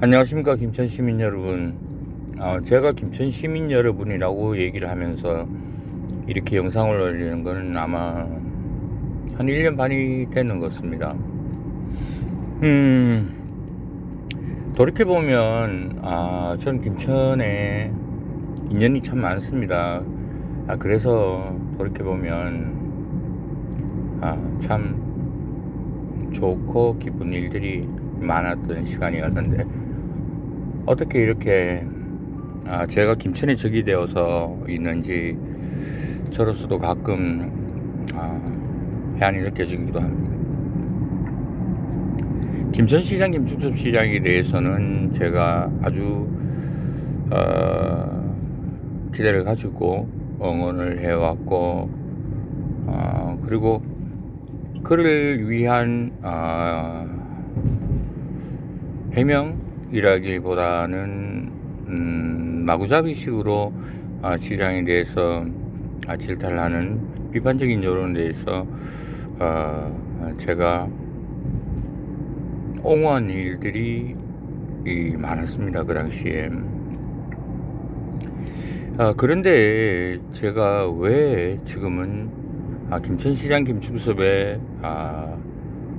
안녕하십니까 김천 시민 여러분. 어, 제가 김천 시민 여러분이라고 얘기를 하면서 이렇게 영상을 올리는 거는 아마 한 1년 반이 되는 것 같습니다. 음, 돌이켜보면, 아, 전 김천에 인연이 참 많습니다. 아, 그래서 돌이켜보면, 아, 참 좋고 기쁜 일들이 많았던 시간이었는데, 어떻게 이렇게 아, 제가 김천에 적이 되어서 있는지 저로서도 가끔 아, 해안이 느껴지기도 합니다. 김천시장, 김충섭시장에 대해서는 제가 아주 어, 기대를 가지고 응원을 해왔고 어, 그리고 그를 위한 어, 해명 이라기보다는 음, 마구잡이식으로 아, 시장에 대해서 아, 질타를 하는 비판적인 여론에 대해서 어, 제가 옹호한 일들이 이 많았습니다 그 당시에. 아, 그런데 제가 왜 지금은 아, 김천시장 김충섭의 아,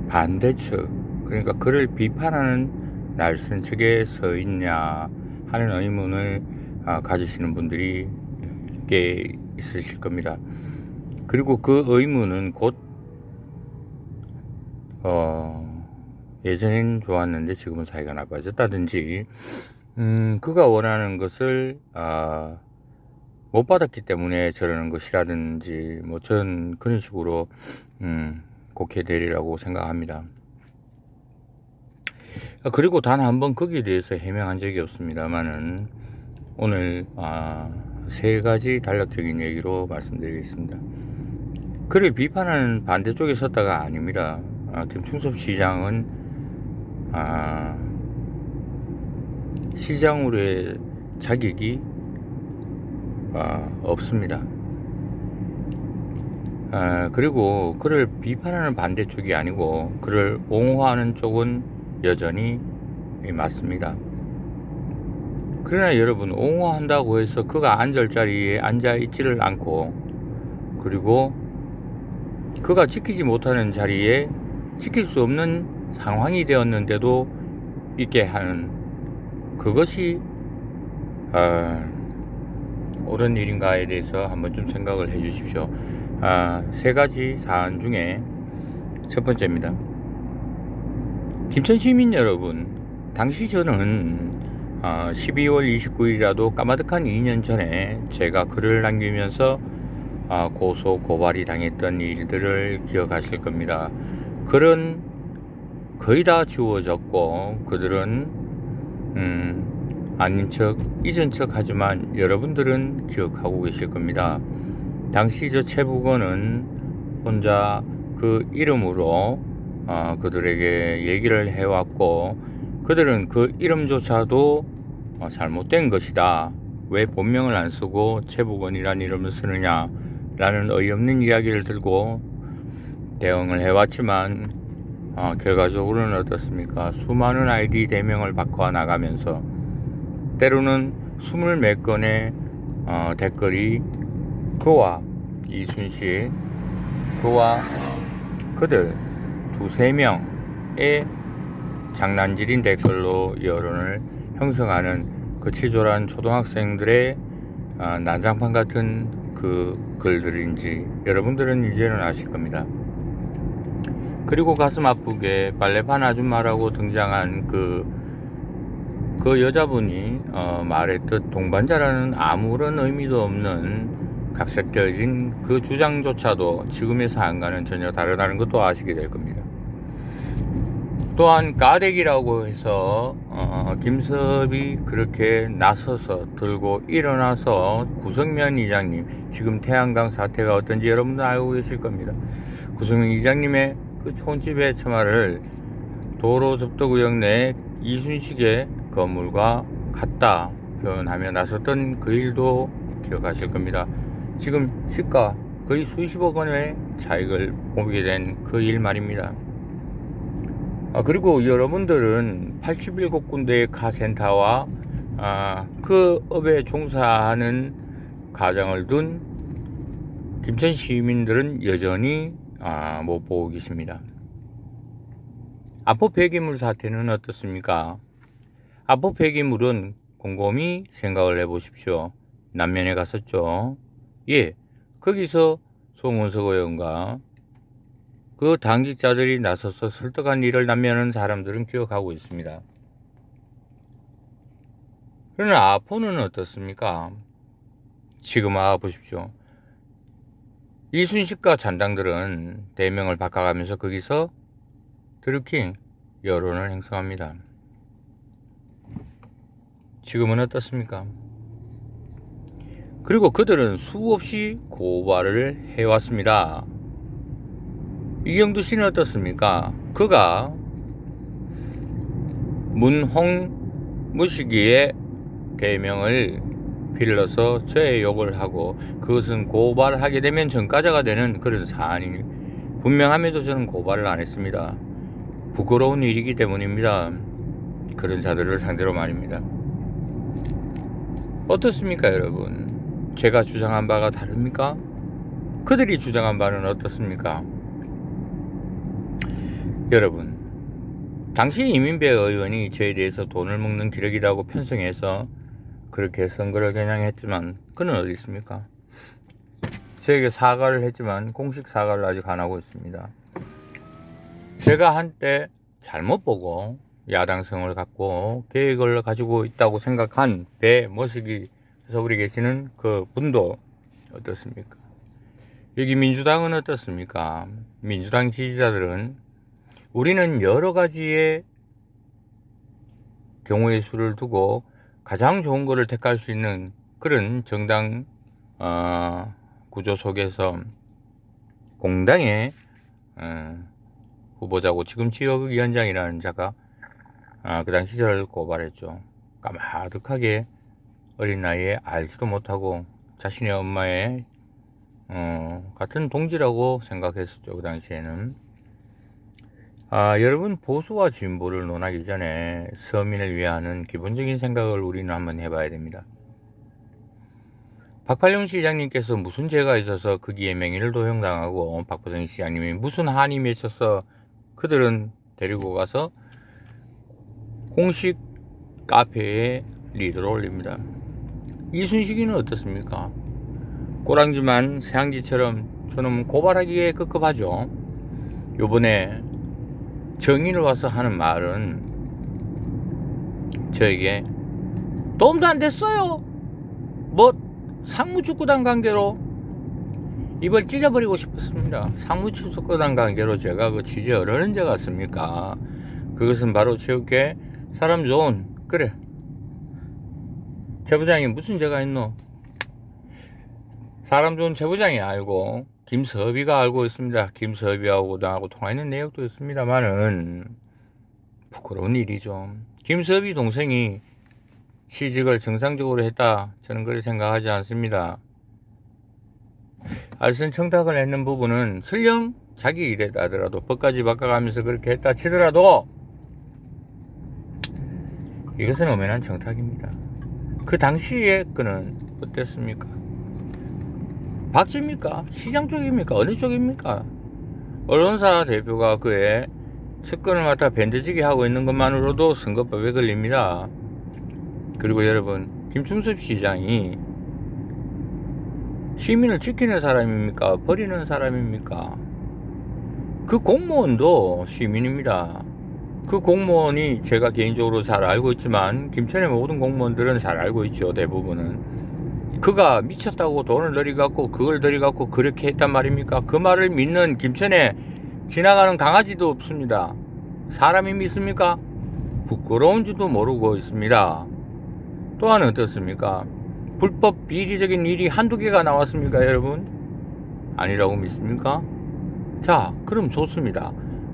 반대측 그러니까 그를 비판하는 날선 측에 서 있냐 하는 의문을 아, 가지시는 분들이 꽤 있으실 겁니다. 그리고 그 의문은 곧 어, 예전엔 좋았는데 지금은 사이가 나빠졌다든지 음, 그가 원하는 것을 아, 못 받았기 때문에 저러는 것이라든지 뭐전 그런 식으로 음, 곡해 되리라고 생각합니다. 아, 그리고 단 한 번 거기에 대해서 해명한 적이 없습니다만은 오늘 아, 세 가지 단락적인 얘기로 말씀드리겠습니다. 그를 비판하는 반대쪽에 섰다가 아닙니다. 아, 김충섭 시장은 아, 시장으로의 자격이 아, 없습니다. 아, 그리고 그를 비판하는 반대쪽이 아니고 그를 옹호하는 쪽은 여전히 맞습니다. 그러나 여러분 옹호한다고 해서 그가 앉을 자리에 앉아 있지를 않고 그리고 그가 지키지 못하는 자리에 지킬 수 없는 상황이 되었는데도 있게 하는 그것이 어, 옳은 일인가에 대해서 한번 좀 생각을 해 주십시오. 아, 세 가지 사안 중에 첫 번째입니다. 김천 시민 여러분, 당시 저는 어, 12월 29일이라도 까마득한 2년 전에 제가 글을 남기면서 어, 고소 고발이 당했던 일들을 기억하실 겁니다. 글은 거의 다 지워졌고 그들은 음, 아닌 척 잊은 척 하지만 여러분들은 기억하고 계실 겁니다. 당시 저 최북원은 혼자 그 이름으로 어, 그들에게 얘기를 해왔고 그들은 그 이름조차도 어, 잘못된 것이다. 왜 본명을 안 쓰고 최북원이라는 이름을 쓰느냐 라는 어이없는 이야기를 들고 대응을 해왔지만 어, 결과적으로는 어떻습니까? 수많은 아이디 대명을 바꿔 나가면서 때로는 스물 몇 건의 어, 댓글이 그와 이순실 그와 그들 두세 명의 장난질인 댓글로 여론을 형성하는 그 치졸한 초등학생들의 아, 난장판 같은 그 글들인지 여러분들은 이제는 아실 겁니다. 그리고 가슴 아프게 빨래판 아줌마라고 등장한 그, 그 여자분이 어, 말했듯 동반자라는 아무런 의미도 없는 각색되어진 그 주장조차도 지금의 사안과는 전혀 다르다는 것도 아시게 될 겁니다. 또한 가댁이라고 해서 어, 김섭이 그렇게 나서서 들고 일어나서 구성면 이장님 지금 태양강 사태가 어떤지 여러분들 알고 계실 겁니다. 구성면 이장님의 그 촌집의 처마를 도로 접도구역 내 이순식의 건물과 같다 표현하며 나섰던 그 일도 기억하실 겁니다. 지금 시가 거의 수십억 원의 차익을 보게 된 그 일 말입니다. 아, 그리고 여러분들은 87군데의 카센터와 아, 그 업에 종사하는 가정을 둔 김천 시민들은 여전히 아, 못 보고 계십니다. 아포 폐기물 사태는 어떻습니까? 아포 폐기물은 곰곰이 생각을 해보십시오. 남면에 갔었죠. 예, 거기서 송원석 의원과 그 당직자들이 나서서 설득한 일을 남면은 사람들은 기억하고 있습니다. 그러나 아포는 어떻습니까? 지금 와 보십시오. 이순식과 잔당들은 대명을 바꿔가면서 거기서 드루킹 여론을 형성합니다. 지금은 어떻습니까? 그리고 그들은 수없이 고발을 해왔습니다. 이경두 씨는 어떻습니까? 그가 문홍 무시기의 대명을 빌려서 저의 욕을 하고 그것은 고발하게 되면 전과자가 되는 그런 사안이 분명함에도 저는 고발을 안 했습니다. 부끄러운 일이기 때문입니다. 그런 자들을 상대로 말입니다. 어떻습니까, 여러분? 제가 주장한 바가 다릅니까? 그들이 주장한 바는 어떻습니까? 여러분, 당시 이민배 의원이 저에 대해서 돈을 먹는 기력이라고 편성해서 그렇게 선거를 겨냥했지만 그는 어디 있습니까? 저에게 사과를 했지만 공식 사과를 아직 안 하고 있습니다. 제가 한때 잘못 보고 야당성을 갖고 계획을 가지고 있다고 생각한 배 머시기 서울에 계시는 그 분도 어떻습니까? 여기 민주당은 어떻습니까? 민주당 지지자들은 우리는 여러 가지의 경우의 수를 두고 가장 좋은 것을 택할 수 있는 그런 정당 어, 구조 속에서 공당의 어, 후보자고 지금 지역위원장이라는 자가 아, 그 당시 저를 고발했죠. 까마득하게 어린 나이에 알지도 못하고 자신의 엄마의 어, 같은 동지라고 생각했었죠. 그 당시에는. 아, 여러분 보수와 진보를 논하기 전에 서민을 위하는 기본적인 생각을 우리는 한번 해봐야 됩니다. 박팔룡 시장님께서 무슨 죄가 있어서 거기에 명예를 도용당하고 박보성 시장님이 무슨 한이 맺혀서 그들은 데리고 가서 공식 카페에 리더를 올립니다. 이순식이는 어떻습니까? 꼬랑지만 새앙지처럼 저는 고발하기에 급급하죠. 요번에 정의를 와서 하는 말은 저에게 도움도 안 됐어요. 뭐 상무축구단 관계로 입을 찢어버리고 싶었습니다. 상무축구단 관계로 제가 그 취재 어느 언제 갔습니까? 그것은 바로 체육계 사람 좋은 그래 제부장이 무슨 죄가 있노? 사람 좋은 제부장이 알고 김서비가 알고 있습니다. 김서비하고 나하고 통화했는 내역도 있습니다만은 부끄러운 일이죠. 김서비 동생이 취직을 정상적으로 했다. 저는 그렇게 생각하지 않습니다. 알선 청탁을 했는 부분은 설령 자기 일에다 하더라도 법까지 바꿔가면서 그렇게 했다 치더라도 이것은 엄연한 청탁입니다. 그 당시에 그는 어땠습니까? 박지입니까? 시장 쪽입니까? 어느 쪽입니까? 언론사 대표가 그의 측근을 맡아 밴드지기 하고 있는 것만으로도 선거법에 걸립니다. 그리고 여러분, 김충섭 시장이 시민을 지키는 사람입니까? 버리는 사람입니까? 그 공무원도 시민입니다. 그 공무원이 제가 개인적으로 잘 알고 있지만 김천의 모든 공무원들은 잘 알고 있죠 대부분은 그가 미쳤다고 돈을 들이갖고 그걸 들이갖고 그렇게 했단 말입니까? 그 말을 믿는 김천에 지나가는 강아지도 없습니다. 사람이 믿습니까? 부끄러운지도 모르고 있습니다. 또한 어떻습니까? 불법 비리적인 일이 한두 개가 나왔습니까 여러분? 아니라고 믿습니까? 자 그럼 좋습니다.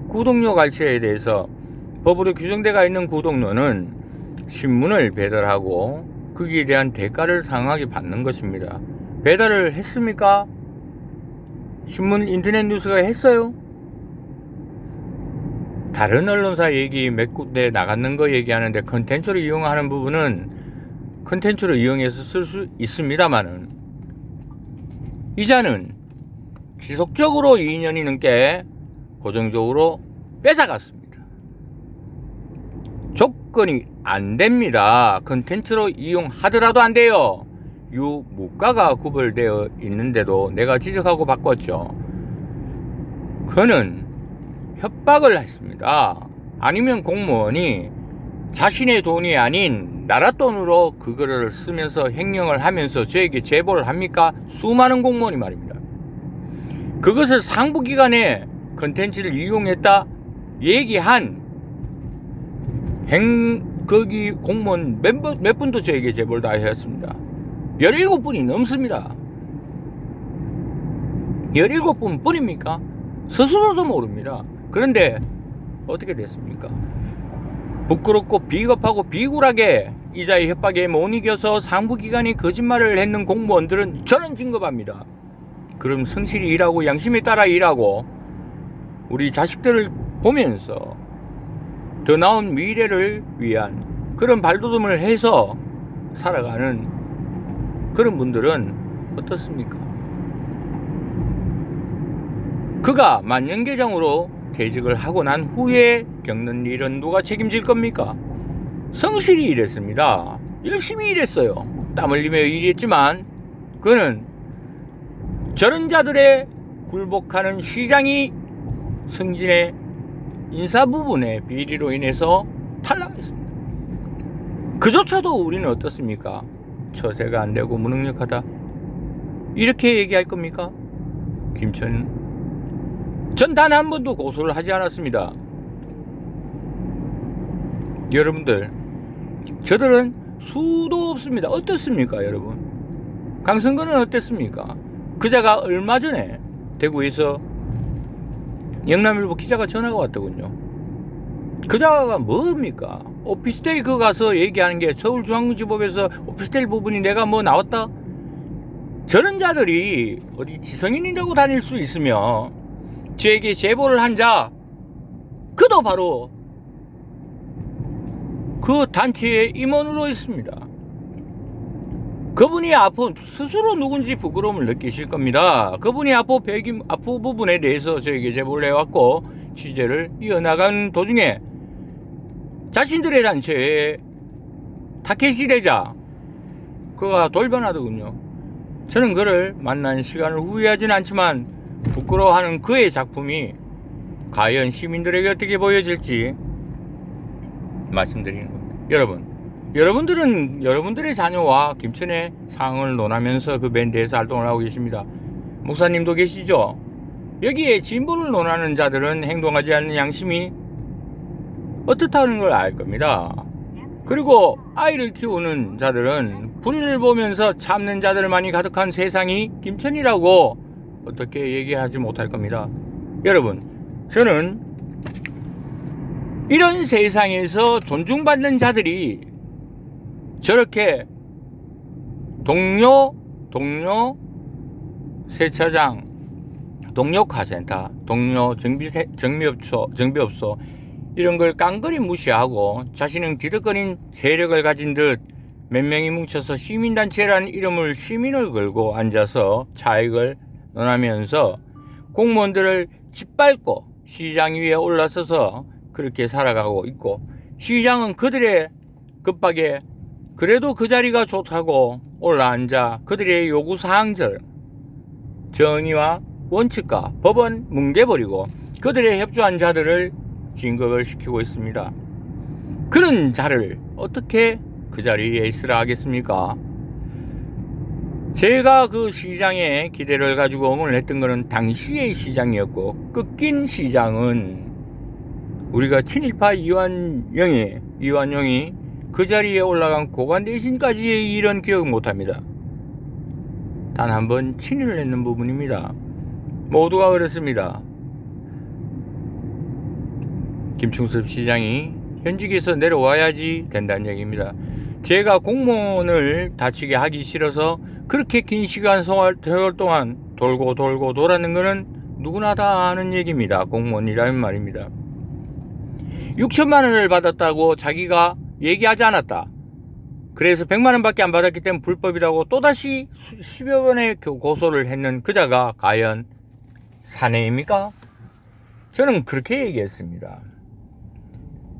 구독료 갈취에 대해서 법으로 규정되어 있는 구독료는 신문을 배달하고 거기에 대한 대가를 상하게 받는 것입니다. 배달을 했습니까? 신문 인터넷 뉴스가 했어요? 다른 언론사 얘기 몇 군데 나갔는 거 얘기하는데 컨텐츠로 이용하는 부분은 컨텐츠로 이용해서 쓸 수 있습니다만은 이자는 지속적으로 2년이 넘게 고정적으로 뺏어갔습니다. 조건이 안 됩니다. 컨텐츠로 이용하더라도 안 돼요. 유무가가 구별되어 있는데도 내가 지적하고 바꿨죠. 그는 협박을 했습니다. 아니면 공무원이 자신의 돈이 아닌 나라 돈으로 그거를 쓰면서 횡령을 하면서 저에게 제보를 합니까? 수많은 공무원이 말입니다. 그것을 상부기관에 컨텐츠를 이용했다 얘기한 행 거기 공무원 몇, 분- 몇 분도 저에게 제보를 다 했습니다. 17분이 넘습니다. 17분 뿐입니까? 스스로도 모릅니다. 그런데 어떻게 됐습니까? 부끄럽고 비겁하고 비굴하게 이자의 협박에 못 이겨서 상부기관이 거짓말을 했는 공무원들은 저는 진급합니다. 그럼 성실히 일하고 양심에 따라 일하고 우리 자식들을 보면서 더 나은 미래를 위한 그런 발돋움을 해서 살아가는 그런 분들은 어떻습니까? 그가 만년계장으로 퇴직을 하고 난 후에 겪는 일은 누가 책임질 겁니까? 성실히 일했습니다. 열심히 일했어요. 땀 흘리며 일했지만 그는 저런 자들의 굴복하는 시장이 승진의 인사 부분의 비리로 인해서 탈락했습니다. 그조차도 우리는 어떻습니까? 처세가 안 되고 무능력하다. 이렇게 얘기할 겁니까? 김천 전단 한 번도 고소를 하지 않았습니다. 여러분들, 저들은 수도 없습니다. 어떻습니까, 여러분? 강성근은 어땠습니까? 그자가 얼마 전에 대구에서 영남일보 기자가 전화가 왔더군요. 그 자가 뭡니까? 오피스텔 그 가서 얘기하는 게 서울중앙지법에서 오피스텔 부분이 내가 뭐 나왔다? 저런 자들이 어디 지성인이라고 다닐 수 있으며 저에게 제보를 한 자, 그도 바로 그 단체의 임원으로 있습니다. 그분이 앞으로 스스로 누군지 부끄러움을 느끼실 겁니다. 그분이 앞으로 배기, 앞으로 부분에 대해서 저에게 제보를 해왔고 취재를 이어나가는 도중에 자신들의 단체에 타케시 대자 그가 돌변하더군요. 저는 그를 만난 시간을 후회하진 않지만 부끄러워하는 그의 작품이 과연 시민들에게 어떻게 보여질지 말씀드리는 겁니다. 여러분, 여러분들은 여러분들의 자녀와 김천의 상황을 논하면서 그 밴드에서 활동을 하고 계십니다. 목사님도 계시죠? 여기에 진보를 논하는 자들은 행동하지 않는 양심이 어떻다는 걸 알 겁니다. 그리고 아이를 키우는 자들은 불을 보면서 참는 자들만이 가득한 세상이 김천이라고 어떻게 얘기하지 못할 겁니다. 여러분, 저는 이런 세상에서 존중받는 자들이 저렇게 동료, 동료 세차장, 동료 카센터, 동료 정비, 정비업소, 정비업소 이런 걸 깡그리 무시하고 자신은 기득권인 세력을 가진 듯 몇 명이 뭉쳐서 시민단체라는 이름을 시민을 걸고 앉아서 차익을 논하면서 공무원들을 짓밟고 시장 위에 올라서서 그렇게 살아가고 있고 시장은 그들의 급하게 그래도 그 자리가 좋다고 올라앉아 그들의 요구 사항들 정의와 원칙과 법은 뭉개버리고 그들의 협조한 자들을 진급을 시키고 있습니다. 그런 자를 어떻게 그 자리에 있으라 하겠습니까? 제가 그 시장에 기대를 가지고 응원을 했던 것은 당시의 시장이었고 꺾인 시장은 우리가 친일파 이완영이 이완영이 그 자리에 올라간 고관 대신까지의 일은 기억 못합니다. 단 한 번 친일을 했는 부분입니다. 모두가 그렇습니다. 김충섭 시장이 현직에서 내려와야지 된다는 얘기입니다. 제가 공무원을 다치게 하기 싫어서 그렇게 긴 시간 세월 동안 돌고 돌고 돌았는 것은 누구나 다 아는 얘기입니다. 공무원이라는 말입니다. 6천만 원을 받았다고 자기가 얘기하지 않았다. 그래서 100만 원 밖에 안 받았기 때문에 불법이라고 또다시 수- 10여 번의 교- 고소를 했는 그자가 과연 사내입니까? 저는 그렇게 얘기했습니다.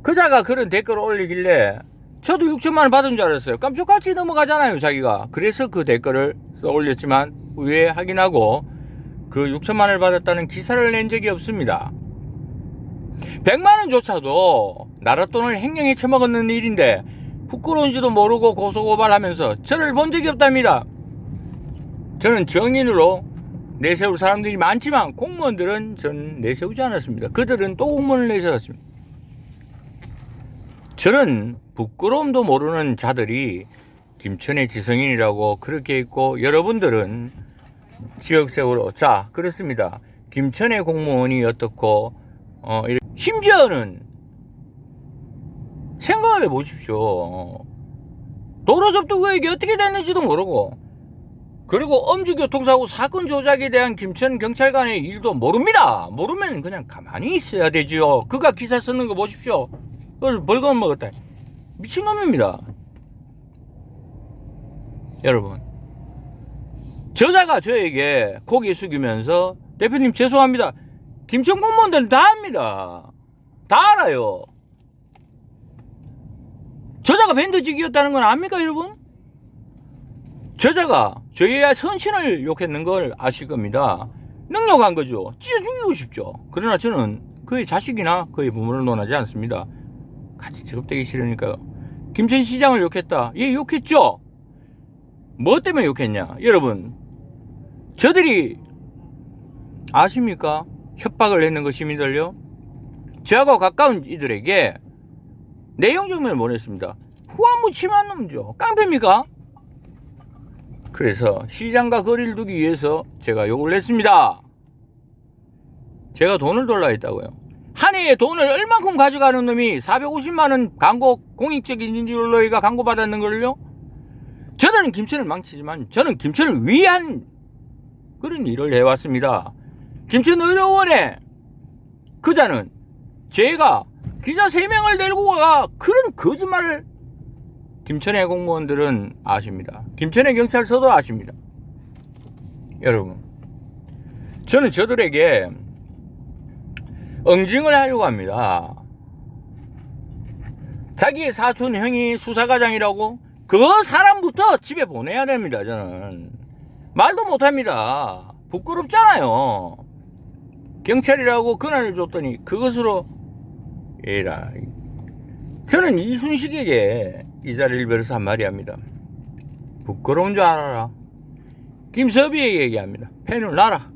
그자가 그런 댓글을 올리길래 저도 6천만 원 받은 줄 알았어요. 깜짝같이 넘어가잖아요, 자기가. 그래서 그 댓글을 써 올렸지만 후에 확인하고 그 6천만 원을 받았다는 기사를 낸 적이 없습니다. 100만 원조차도 나라 돈을 횡령해 처먹었는 일인데 부끄러운지도 모르고 고소고발하면서 저를 본 적이 없답니다. 저는 정인으로 내세울 사람들이 많지만 공무원들은 전 내세우지 않았습니다. 그들은 또 공무원을 내세웠습니다. 저는 부끄러움도 모르는 자들이 김천의 지성인이라고 그렇게 있고 여러분들은 지역세우로 자 그렇습니다. 김천의 공무원이 어떻고 어, 심지어는 생각을 해보십시오. 도로 접두 구역이 어떻게 됐는지도 모르고 그리고 엄주교통사고 사건 조작에 대한 김천 경찰관의 일도 모릅니다. 모르면 그냥 가만히 있어야 되지요. 그가 기사 쓰는 거 보십시오. 그래서 벌금 먹었다. 미친놈입니다. 여러분. 저자가 저에게 고개 숙이면서 대표님 죄송합니다. 김천 공무원들은 다 압니다. 다 알아요. 저자가 밴드직이었다는 건 압니까, 여러분? 저자가 저희의 선신을 욕했는 걸 아실 겁니다. 능력한 거죠. 찢어 죽이고 싶죠. 그러나 저는 그의 자식이나 그의 부모를 논하지 않습니다. 같이 직업되기 싫으니까요. 김천 시장을 욕했다. 예, 욕했죠. 뭐 때문에 욕했냐? 여러분, 저들이 아십니까? 협박을 했는 거 시민들요. 저하고 가까운 이들에게 내용 증명을 보냈습니다. 후한무침한 놈이죠. 깡패입니까? 그래서 시장과 거리를 두기 위해서 제가 욕을 냈습니다. 제가 돈을 돌라 했다고요. 한 해에 돈을 얼만큼 가져가는 놈이 450만 원 광고 공익적인 인지롤로이가 광고 받았는 걸요? 저는 김천을 망치지만 저는 김천을 위한 그런 일을 해왔습니다. 김천 의료원에 그자는 제가 기자 3명을 데리고 가 그런 거짓말을 김천의 공무원들은 아십니다. 김천의 경찰서도 아십니다. 여러분, 저는 저들에게 응징을 하려고 합니다. 자기의 사촌 형이 수사과장이라고 그 사람부터 집에 보내야 됩니다. 저는 말도 못합니다. 부끄럽잖아요. 경찰이라고 권한을 줬더니 그것으로 에라. 저는 이순식에게 이 자리를 빌어서 한마디 합니다. 부끄러운 줄 알아라. 김서비에게 얘기합니다. 펜을 놔라.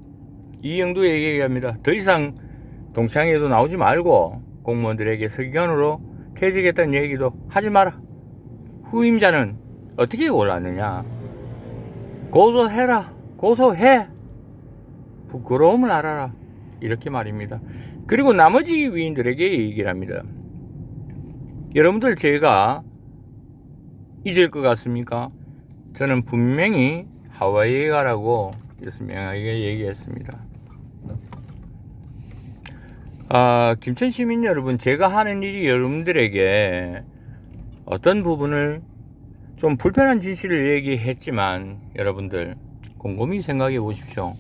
이영두에게 얘기합니다. 더 이상 동창회도 나오지 말고 공무원들에게 서기관으로 퇴직했다는 얘기도 하지 마라. 후임자는 어떻게 골랐느냐? 고소해라. 고소해. 부끄러움을 알아라. 이렇게 말입니다. 그리고 나머지 위인들에게 얘기를 합니다. 여러분들 제가 잊을 것 같습니까? 저는 분명히 하와이에 가라고 명하게 얘기했습니다. 아, 김천 시민 여러분, 제가 하는 일이 여러분들에게 어떤 부분을 좀 불편한 진실을 얘기했지만 여러분들 곰곰이 생각해 보십시오.